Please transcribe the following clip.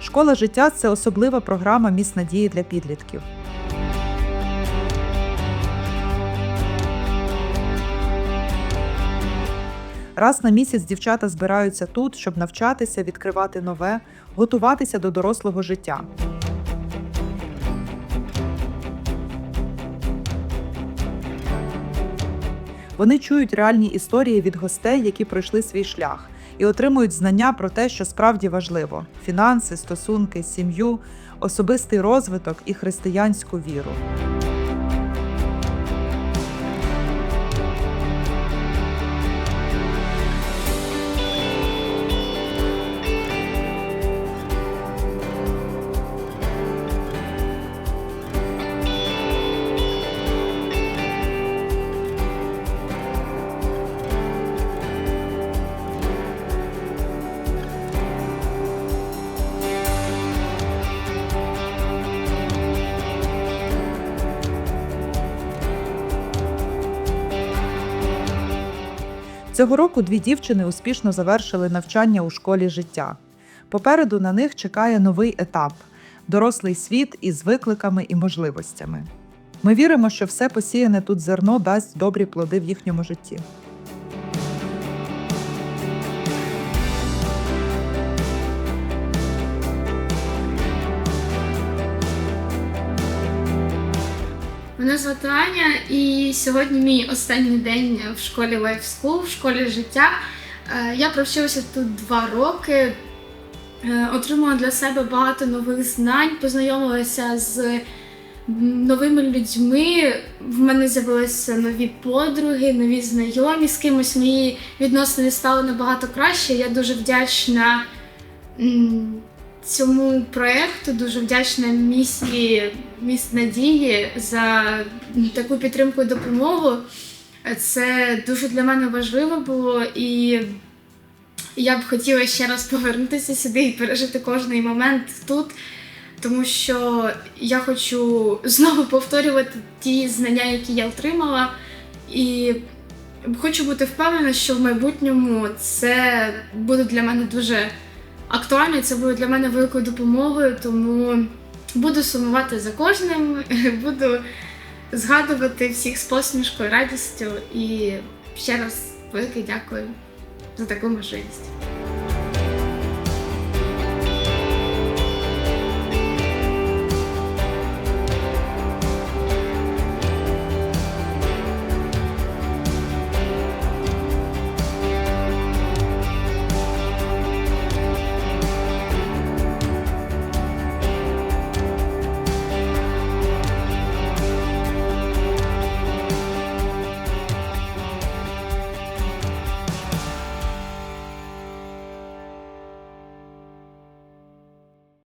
Школа життя це особлива програма міст надії для підлітків. Раз на місяць дівчата збираються тут, щоб навчатися, відкривати нове, готуватися до дорослого життя. Вони чують реальні історії від гостей, які пройшли свій шлях, і отримують знання про те, що справді важливо: фінанси, стосунки, сім'ю, особистий розвиток і християнську віру. Цього року дві дівчини успішно завершили навчання у школі життя. Попереду на них чекає новий етап дорослий світ із викликами і можливостями. Ми віримо, що все посіяне тут зерно дасть добрі плоди в їхньому житті. Мене звати Аня, і сьогодні мій останній день в школі Life School, в школі життя. Е, Я провчилася тут два роки, е, отримала для себе багато нових знань, познайомилася з новими людьми. В мене з'явилися нові подруги, нові знайомі з кимось. Мої відносини стали набагато краще. Я дуже вдячна цьому проєкту, дуже вдячна місії міст надії за таку підтримку і допомогу. Це дуже для мене важливо було, і я б хотіла ще раз повернутися сюди і пережити кожний момент тут, тому що я хочу знову повторювати ті знання, які я отримала, і хочу бути впевнена, що в майбутньому це буде для мене дуже актуально, це буде для мене великою допомогою, тому буду сумувати за кожним, буду згадувати всіх з посмішкою, радістю і ще раз велике дякую за таку можливість.